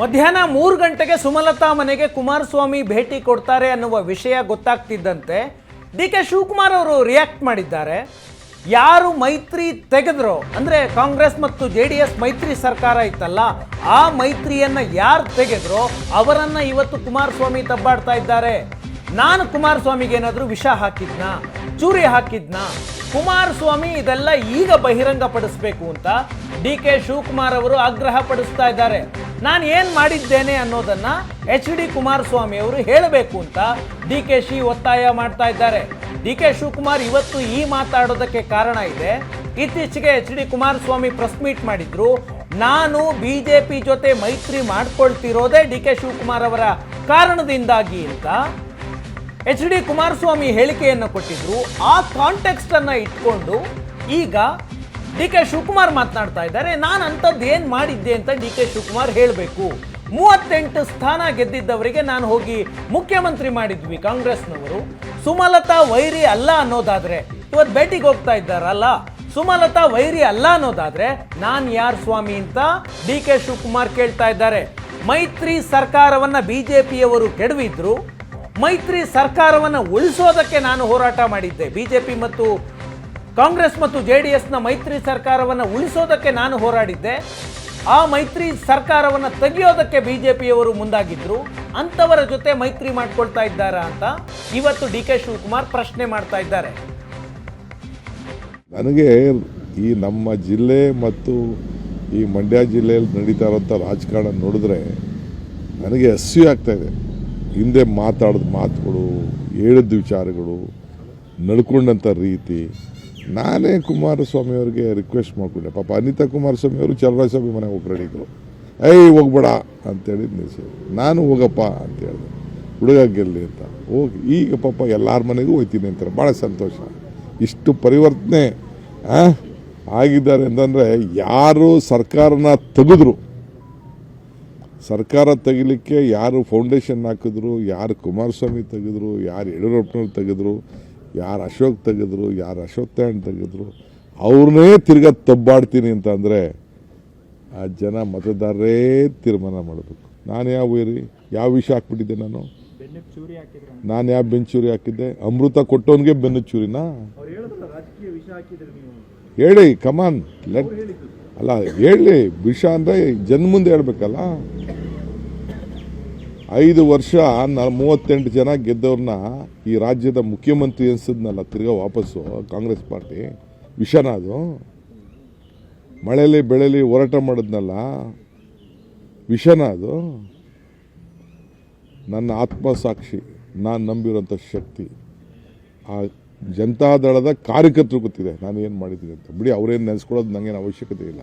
ಮಧ್ಯಾಹ್ನ ಮೂರು ಗಂಟೆಗೆ ಸುಮಲತಾ ಮನೆಗೆ ಕುಮಾರಸ್ವಾಮಿ ಭೇಟಿ ಕೊಡ್ತಾರೆ ಅನ್ನುವ ವಿಷಯ ಗೊತ್ತಾಗ್ತಿದ್ದಂತೆ ಡಿ ಕೆ ಶಿವಕುಮಾರ್ ಅವರು ರಿಯಾಕ್ಟ್ ಮಾಡಿದ್ದಾರೆ. ಯಾರು ಮೈತ್ರಿ ತೆಗೆದ್ರು, ಅಂದರೆ ಕಾಂಗ್ರೆಸ್ ಮತ್ತು ಜೆ ಡಿ ಎಸ್ ಮೈತ್ರಿ ಸರ್ಕಾರ ಇತ್ತಲ್ಲ, ಆ ಮೈತ್ರಿಯನ್ನು ಯಾರು ತೆಗೆದ್ರೋ, ಅವರನ್ನು ಇವತ್ತು ಕುಮಾರಸ್ವಾಮಿ ತಬ್ಬಾಡ್ತಾ ಇದ್ದಾರೆ. ನಾನು ಕುಮಾರಸ್ವಾಮಿಗೆ ಏನಾದರೂ ವಿಷ ಹಾಕಿದ್ನ? ಚೂರಿ ಹಾಕಿದ್ನ? ಕುಮಾರಸ್ವಾಮಿ ಇದೆಲ್ಲ ಈಗ ಬಹಿರಂಗಪಡಿಸಬೇಕು ಅಂತ ಡಿ ಕೆ ಶಿವಕುಮಾರ್ ಅವರು ಆಗ್ರಹ ಪಡಿಸ್ತಾ ಇದ್ದಾರೆ. ನಾನು ಏನು ಮಾಡಿದ್ದೇನೆ ಅನ್ನೋದನ್ನ ಎಚ್ ಡಿ ಕುಮಾರಸ್ವಾಮಿ ಅವರು ಹೇಳಬೇಕು ಅಂತ ಡಿ ಕೆ ಶಿ ಒತ್ತಾಯ ಮಾಡ್ತಾ ಇದ್ದಾರೆ. ಡಿ ಕೆ ಶಿವಕುಮಾರ್ ಇವತ್ತು ಈ ಮಾತಾಡೋದಕ್ಕೆ ಕಾರಣ ಇದೆ. ಇತ್ತೀಚೆಗೆ H D Kumaraswamy press meet ಮಾಡಿದ್ರು. ನಾನು ಬಿಜೆಪಿ ಜೊತೆ ಮೈತ್ರಿ ಮಾಡ್ಕೊಳ್ತಿರೋದೇ ಡಿ ಕೆ ಶಿವಕುಮಾರ್ ಅವರ ಕಾರಣದಿಂದಾಗಿ ಅಂತ ಎಚ್ ಡಿ ಕುಮಾರಸ್ವಾಮಿ ಹೇಳಿಕೆಯನ್ನು ಕೊಟ್ಟಿದ್ರು. ಆ ಕಾಂಟೆಕ್ಸ್ಟನ್ನು ಇಟ್ಕೊಂಡು ಈಗ ಡಿ ಕೆ ಶಿವಕುಮಾರ್ ಮಾತನಾಡ್ತಾ ಇದ್ದಾರೆ, ನಾನು ಅಂಥದ್ದು ಏನು ಮಾಡಿದ್ದೆ ಅಂತ ಡಿ ಕೆ ಶಿವಕುಮಾರ್ ಹೇಳಬೇಕು. ಮೂವತ್ತೆಂಟು ಸ್ಥಾನ ಗೆದ್ದಿದ್ದವರಿಗೆ ನಾನು ಹೋಗಿ ಮುಖ್ಯಮಂತ್ರಿ ಮಾಡಿದ್ವಿ ಕಾಂಗ್ರೆಸ್ನವರು. ಸುಮಲತಾ ವೈರಿ ಅಲ್ಲ ಅನ್ನೋದಾದರೆ ಇವತ್ತು ಭೇಟಿಗೆ ಹೋಗ್ತಾ ಇದ್ದಾರಲ್ಲ, ಸುಮಲತಾ ವೈರಿ ಅಲ್ಲ ಅನ್ನೋದಾದರೆ ನಾನು ಯಾರು ಸ್ವಾಮಿ ಅಂತ ಡಿ ಕೆ ಶಿವಕುಮಾರ್ ಕೇಳ್ತಾ ಇದ್ದಾರೆ. ಮೈತ್ರಿ ಸರ್ಕಾರವನ್ನು ಬಿ ಜೆ ಪಿಯವರು ಕೆಡವಿದ್ರು, ಮೈತ್ರಿ ಸರ್ಕಾರವನ್ನು ಉಳಿಸೋದಕ್ಕೆ ನಾನು ಹೋರಾಟ ಮಾಡಿದ್ದೆ. ಬಿಜೆಪಿ ಮತ್ತು ಕಾಂಗ್ರೆಸ್ ಮತ್ತು ಜೆ ಡಿ ಎಸ್ನ ಮೈತ್ರಿ ಸರ್ಕಾರವನ್ನು ಉಳಿಸೋದಕ್ಕೆ ನಾನು ಹೋರಾಡಿದ್ದೆ. ಆ ಮೈತ್ರಿ ಸರ್ಕಾರವನ್ನು ತೆಗೆಯೋದಕ್ಕೆ ಪಿಯವರು ಮುಂದಾಗಿದ್ದರು ಅಂಥವರ ಜೊತೆ ಮೈತ್ರಿ ಮಾಡ್ಕೊಳ್ತಾ ಇದ್ದಾರಾ ಅಂತ ಇವತ್ತು ಡಿ ಕೆ ಶಿವಕುಮಾರ್ ಪ್ರಶ್ನೆ ಮಾಡ್ತಾ ಇದ್ದಾರೆ. ನನಗೆ ಈ ನಮ್ಮ ಜಿಲ್ಲೆ ಮತ್ತು ಈ ಮಂಡ್ಯ ಜಿಲ್ಲೆಯಲ್ಲಿ ನಡೀತಾ ಇರೋಂಥ ರಾಜಕಾರಣ ನೋಡಿದ್ರೆ ನನಗೆ ಹಸಿ ಆಗ್ತಾ ಇದೆ. ಹಿಂದೆ ಮಾತಾಡಿದ ಮಾತುಗಳು, ಹೇಳಿದ ವಿಚಾರಗಳು, ನಡ್ಕೊಂಡಂಥ ರೀತಿ ನಾನೇ ಕುಮಾರಸ್ವಾಮಿ ಅವರಿಗೆ ರಿಕ್ವೆಸ್ಟ್ ಮಾಡಿಕೊಂಡೆ. ಪಾಪ ಅನಿತಾ ಕುಮಾರಸ್ವಾಮಿ ಅವರು ಚಲರಾಜಸ್ವಾಮಿ ಮನೆಗೆ ಹೋಗಿ ರೆಡಿಗಳು ಏಯ್, ಹೋಗ್ಬೇಡ ಅಂತೇಳಿ ನಿಲ್ಸಿ. ನಾನು ಹೋಗಪ್ಪ ಅಂತ ಹೇಳಿದೆ ಹುಡುಗ ಗೆಲ್ಲಿ ಅಂತ. ಹೋಗಿ, ಈಗ ಪಾಪ ಎಲ್ಲರ ಮನೆಗೂ ಹೋಯ್ತೀನಿ ಅಂತಾರೆ. ಭಾಳ ಸಂತೋಷ. ಇಷ್ಟು ಪರಿವರ್ತನೆ ಆಗಿದ್ದಾರೆ ಅಂತಂದರೆ ಯಾರು ಸರ್ಕಾರನ ತೆಗೆದ್ರು. ಸರ್ಕಾರ ತೆಗಿಲಿಕ್ಕೆ ಯಾರು ಫೌಂಡೇಶನ್ ಹಾಕಿದ್ರು, ಯಾರು ಕುಮಾರಸ್ವಾಮಿ ತೆಗೆದ್ರು, ಯಾರು ಯಡಿಯೂರಪ್ಪನವ್ರು ತೆಗೆದ್ರು ಯಾರು ಅಶೋಕ್ ತೆಗೆದ್ರು, ಯಾರು ಅಶೋಕ್ ತಾಂಡ್ ತೆಗೆದ್ರು, ಅವ್ರನ್ನೇ ತಿರ್ಗಾ ತಬ್ಬಾಡ್ತೀನಿ ಅಂತ ಅಂದರೆ ಆ ಜನ ಮತದಾರರೇ ತೀರ್ಮಾನ ಮಾಡಬೇಕು. ನಾನು ಯಾವ ವೈರಿ, ಯಾವ ವಿಷಯ ಹಾಕ್ಬಿಟ್ಟಿದ್ದೆ ನಾನು? ನಾನು ಯಾವ ಬೆಂಚೂರಿ ಹಾಕಿದ್ದೆ? ಅಮೃತ ಕೊಟ್ಟವನಿಗೆ ಬೆನ್ನು ಚೂರಿನಾ? ಹೇಳಿ ಕಮಾನ್ ಲೆಟ್ ಅಲ್ಲ, ಹೇಳಿ, ವಿಷ ಅಂದರೆ ಜನ ಮುಂದೆ ಹೇಳ್ಬೇಕಲ್ಲ? ಐದು ವರ್ಷ ನಾ ಮೂವತ್ತೆಂಟು ಜನ ಗೆದ್ದವ್ರನ್ನ ಈ ರಾಜ್ಯದ ಮುಖ್ಯಮಂತ್ರಿ ಅನ್ಸಿದ್ನಲ್ಲ ತಿರ್ಗಾ ವಾಪಸ್ಸು ಕಾಂಗ್ರೆಸ್ ಪಾರ್ಟಿ. ವಿಷನ ಅದು. ಮಳೆಯಲ್ಲಿ ಬೆಳೆಲಿ ಹೋರಾಟ ಮಾಡಿದ್ನಲ್ಲ, ವಿಷನ ಅದು. ನನ್ನ ಆತ್ಮಸಾಕ್ಷಿ ನಾನು ನಂಬಿರೋಂಥ ಶಕ್ತಿ. ಆ ಜನತಾದಳದ ಕಾರ್ಯಕರ್ತರು ಗೊತ್ತಿದೆ ನಾನು ಏನು ಮಾಡಿದ್ದೀನಿ ಅಂತ. ಬಿಡಿ ಅವ್ರೇನು ನೆನೆಸ್ಕೊಳ್ಳೋದು ನನಗೇನು ಅವಶ್ಯಕತೆ ಇಲ್ಲ.